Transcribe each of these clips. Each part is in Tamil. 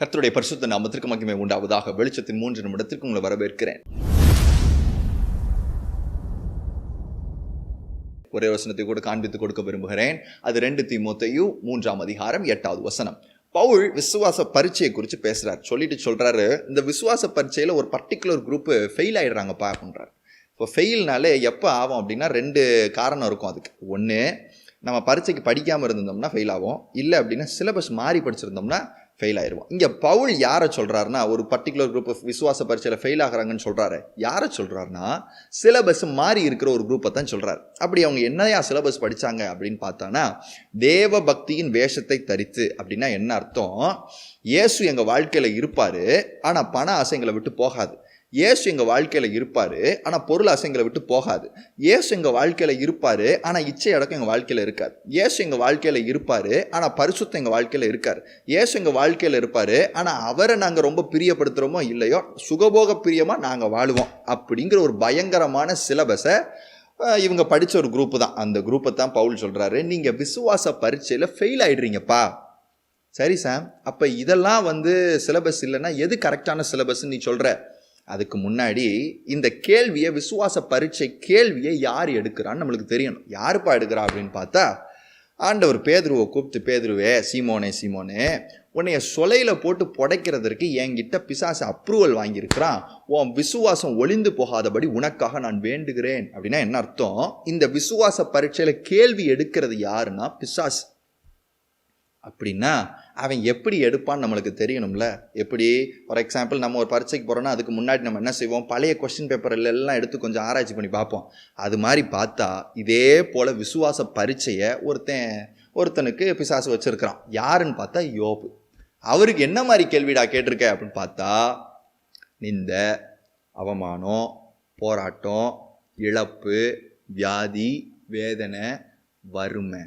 கர்த்தருடைய பரிசுத்த நாமத்திற்கு மகிமை உண்டாவதாக. வெளிச்சத்தின் மூன்று நிமிடத்திற்கு உங்களை வரவேற்கிறேன். ஒரே வசனத்தை கூட காண்பித்து கொடுக்க விரும்புகிறேன். அது ரெண்டு தீமோத்தையும் மூன்றாம் அதிகாரம் எட்டாவது வசனம். பவுல் விசுவாச பரீட்சையை குறித்து பேசுகிறார் சொல்லிட்டு சொல்கிறாரு இந்த விசுவாச பரீட்சையில் ஒரு பர்டிகுலர் குரூப்பு ஃபெயில் ஆயிடுறாங்கப்பா அப்படின்றாரு. இப்போ ஃபெயில்னாலே எப்போ ஆகும் அப்படின்னா ரெண்டு காரணம் இருக்கும் அதுக்கு. ஒன்று நம்ம பரீட்சைக்கு படிக்காமல் இருந்திருந்தோம்னா ஃபெயில் ஆகும் இல்லை அப்படின்னா சிலபஸ் மாறி படிச்சிருந்தோம்னா ஃபெயில் ஆயிடுவோம் இங்கே பவுல் யாரை சொல்கிறாருன்னா ஒரு பர்டிகுலர் குரூப் விசுவாச பரீட்சையில் ஃபெயில் ஆகுறாங்கன்னு சொல்கிறாரு யாரை சொல்கிறாருன்னா சிலபஸ் மாறி இருக்கிற ஒரு குரூப்பை தான் சொல்கிறார் அப்படி அவங்க என்னையா சிலபஸ் படித்தாங்க அப்படின்னு பார்த்தானா தேவ பக்தியின் வேஷத்தை தரித்து அப்படின்னா என்ன அர்த்தம்? இயேசு எங்கள் வாழ்க்கையில் இருப்பார் ஆனால் பண ஆசை எங்களை விட்டு போகாது. இயேசு எங்கள் வாழ்க்கையில் இருப்பார் ஆனால் பொருள் ஆசை எங்களை விட்டு போகாது. இயேசு எங்கள் வாழ்க்கையில் இருப்பார் ஆனால் இச்சை அடக்கம் எங்கள் வாழ்க்கையில் இருக்காது. இயேசு எங்கள் வாழ்க்கையில் இருப்பார் ஆனால் பரிசுத்தம் எங்கள் வாழ்க்கையில் இருக்கார் இயேசு எங்கள் வாழ்க்கையில் இருப்பார் ஆனால் அவரை நாங்கள் ரொம்ப பிரியப்படுத்துகிறோமோ இல்லையோ சுகபோக பிரியமாக நாங்கள் வாழுவோம் அப்படிங்கிற ஒரு பயங்கரமான சிலபஸை இவங்க படித்த ஒரு குரூப்பு தான். அந்த குரூப்பை தான் பவுல் சொல்கிறாரு நீங்கள் விசுவாச பரீட்சையில் ஃபெயில் ஆகிடுறீங்கப்பா சரி சாம். அப்போ இதெல்லாம் வந்து சிலபஸ் இல்லைன்னா எது கரெக்டான சிலபஸ்ன்னு நீ சொல்கிற அதுக்கு முன்னாடி இந்த கேள்வியை விசுவாச பரீட்சை கேள்வியை யார் எடுக்கிறான்னு நம்மளுக்கு தெரியணும். யாருப்பா எடுக்கிறா அப்படின்னு பார்த்தா ஆண்டவர் பேதுருவை கூப்பிட்டு பேதுருவே சீமோனே சீமோனே உன்னைய சொலையில் போட்டு புடைக்கிறதற்கு என்கிட்ட பிசாசு அப்ரூவல் வாங்கியிருக்கிறான். உன் விசுவாசம் ஒளிந்து போகாதபடி உனக்காக நான் வேண்டுகிறேன். அப்படின்னா என்ன அர்த்தம்? இந்த விசுவாச பரீட்சையில் கேள்வி எடுக்கிறது யாருன்னா பிசாசு. அப்படின்னா அவன் எப்படி எடுப்பான்னு நம்மளுக்கு தெரியணும்ல. எப்படி ஃபார் எக்ஸாம்பிள் நம்ம ஒரு பரீட்சைக்கு போகிறோன்னா அதுக்கு முன்னாடி நம்ம என்ன செய்வோம்? பழைய கொஸ்டின் பேப்பரில் எல்லாம் எடுத்து கொஞ்சம் ஆராய்ச்சி பண்ணி பார்ப்போம். அது மாதிரி பார்த்தா இதே போல் விசுவாச பரீட்சையை ஒருத்தன் ஒருத்தனுக்கு பிசாசு வச்சிருக்கிறான். யாருன்னு பார்த்தா யோபு. அவருக்கு என்ன மாதிரி கேள்விடா கேட்டிருக்க அப்படின்னு பார்த்தா நிந்த அவமானம் போராட்டம் இழப்பு வியாதி வேதனை வறுமை.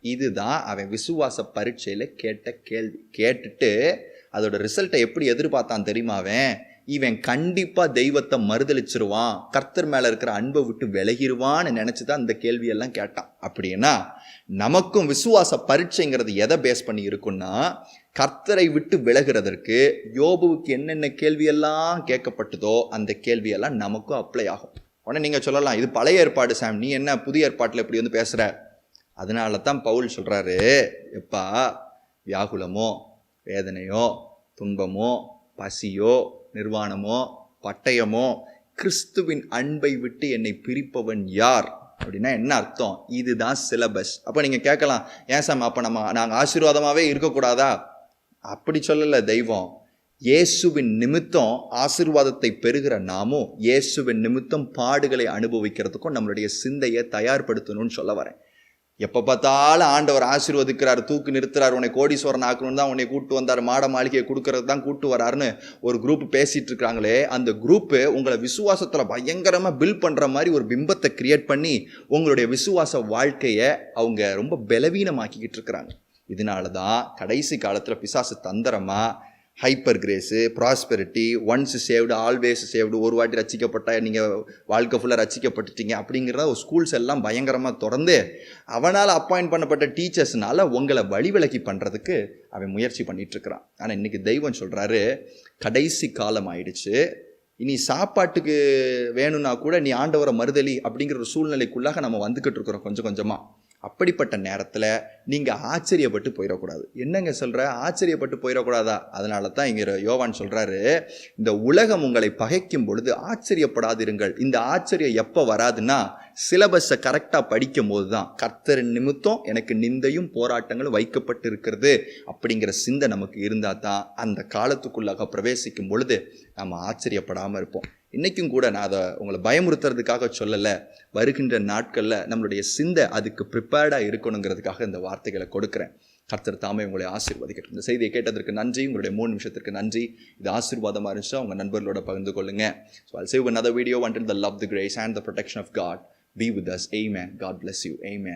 இதுதான் அவன் விசுவாச பரீட்சையில் கேட்ட கேள்வி. கேட்டுட்டு அதோட ரிசல்ட்டை எப்படி எதிர்பார்த்தான் தெரியுமா அவன்? இவன் கண்டிப்பாக தெய்வத்தை மறுதளிச்சிருவான் கர்த்தர் மேலே இருக்கிற அன்பை விட்டு விலகிடுவான்னு நினச்சி தான் இந்த கேள்வியெல்லாம் கேட்டான். அப்படின்னா நமக்கும் விசுவாச பரீட்சைங்கிறது எதை பேஸ் பண்ணி இருக்குன்னா கர்த்தரை விட்டு விலகிறதற்கு யோபுவுக்கு என்னென்ன கேள்வியெல்லாம் கேட்கப்பட்டதோ அந்த கேள்வியெல்லாம் நமக்கும் அப்ளை ஆகும். உடனே நீங்கள் சொல்லலாம் இது பழைய ஏற்பாடு சாம் நீ என்ன புதிய ஏற்பாட்டில் இப்படி வந்து பேசுகிற அதனால தான் பவுல் சொல்கிறாரு எப்பா வியாகுலமோ வேதனையோ துன்பமோ பசியோ நிர்வாணமோ பட்டயமோ கிறிஸ்துவின் அன்பை விட்டு என்னை பிரிப்பவன் யார்? அப்படின்னா என்ன அர்த்தம்? இதுதான் சிலபஸ் அப்போ நீங்கள் கேட்கலாம் ஏன் சாம் அப்போ நம்ம நாங்கள் ஆசீர்வாதமாகவே இருக்கக்கூடாதா? அப்படி சொல்லலை தெய்வம். இயேசுவின் நிமித்தம் ஆசீர்வாதத்தை பெறுகிற நாமும் இயேசுவின் நிமித்தம் பாடுகளை அனுபவிக்கிறதுக்கும் நம்மளுடைய சிந்தையை தயார்படுத்தணும்னு சொல்ல வரேன். எப்போ பார்த்தாலும் ஆண்டவர் ஆசீர்வதிக்கிறார் தூக்கு நிறுத்துறார் உன்னை கோடீஸ்வரன் ஆக்கணும் தான் உன்னை கூட்டு வந்தார் மாட மாளிகையை கொடுக்கறது தான் கூட்டு வராருன்னு ஒரு குரூப் பேசிகிட்டு இருக்கிறாங்களே அந்த குரூப்பு உங்களை விசுவாசத்தில் பயங்கரமாக பில் பண்ணுற மாதிரி ஒரு பிம்பத்தை கிரியேட் பண்ணி உங்களுடைய விசுவாச வாழ்க்கையை அவங்க ரொம்ப பலவீனமாக்கிக்கிட்டு இருக்கிறாங்க. இதனால தான் கடைசி காலத்தில் பிசாசு தந்திரமாக hyper grace prosperity once saved always saved ஒரு வாட்டி ரசிக்கப்பட்ட நீங்கள் வாழ்க்கை ஃபுல்லாக ரசிக்கப்பட்டுட்டீங்க அப்படிங்கிறத ஒரு ஸ்கூல்ஸ் எல்லாம் பயங்கரமாக திறந்து அவனால் அப்பாயிண்ட் பண்ணப்பட்ட டீச்சர்ஸ்னால உங்களை வழிவிலக்கி பண்ணுறதுக்கு அவன் முயற்சி பண்ணிகிட்ருக்கிறான் ஆனால் இன்றைக்கி தெய்வம் சொல்கிறாரு கடைசி காலம் ஆயிடுச்சு. இனி சாப்பாட்டுக்கு வேணும்னா கூட நீ ஆண்டவரை மறுதலி அப்படிங்கிற ஒரு சூழ்நிலைக்குள்ளாக நம்ம வந்துக்கிட்டு இருக்கிறோம் கொஞ்சம் கொஞ்சமாக அப்படிப்பட்ட நேரத்தில் நீங்கள் ஆச்சரியப்பட்டு போயிடக்கூடாது. என்னங்க சொல்கிற ஆச்சரியப்பட்டு போயிடக்கூடாதா? அதனால தான் இங்கே யோவான் சொல்கிறாரு இந்த உலகம் உங்களை பகைக்கும் பொழுது ஆச்சரியப்படாதிருங்கள். இந்த ஆச்சரியம் எப்போ வராதுன்னா சிலபஸை கரெக்டாக படிக்கும் போது தான். கர்த்தரின் நிமித்தம் எனக்கு நிந்தையும் போராட்டங்களும் வைக்கப்பட்டு இருக்கிறது அப்படிங்கிற சிந்தை நமக்கு இருந்தால் தான் அந்த காலத்துக்குள்ளாக பிரவேசிக்கும் பொழுது நம்ம ஆச்சரியப்படாமல் இருப்போம். இன்றைக்கும் கூட நான் அதை உங்களை பயமுறுத்துறதுக்காக சொல்லலை வருகின்ற நாட்களில் நம்மளுடைய சிந்தை அதுக்கு ப்ரிப்பேர்டாக இருக்கணுங்கிறதுக்காக இந்த வார்த்தைகளை கொடுக்குறேன் கர்த்தர் தாமே உங்களை ஆசீர்வதிக்கட்டும் இந்த செய்தியை கேட்டதற்கு நன்றி உங்களுடைய மூணு நிமிஷத்திற்கு நன்றி இது ஆசீர்வாதமாக இருந்துச்சு அவங்க நண்பர்களோட பகிர்ந்து கொள்ளுங்க so I'll save another video until the love, the grace and the protection of God be with us. Amen. God bless you. Amen.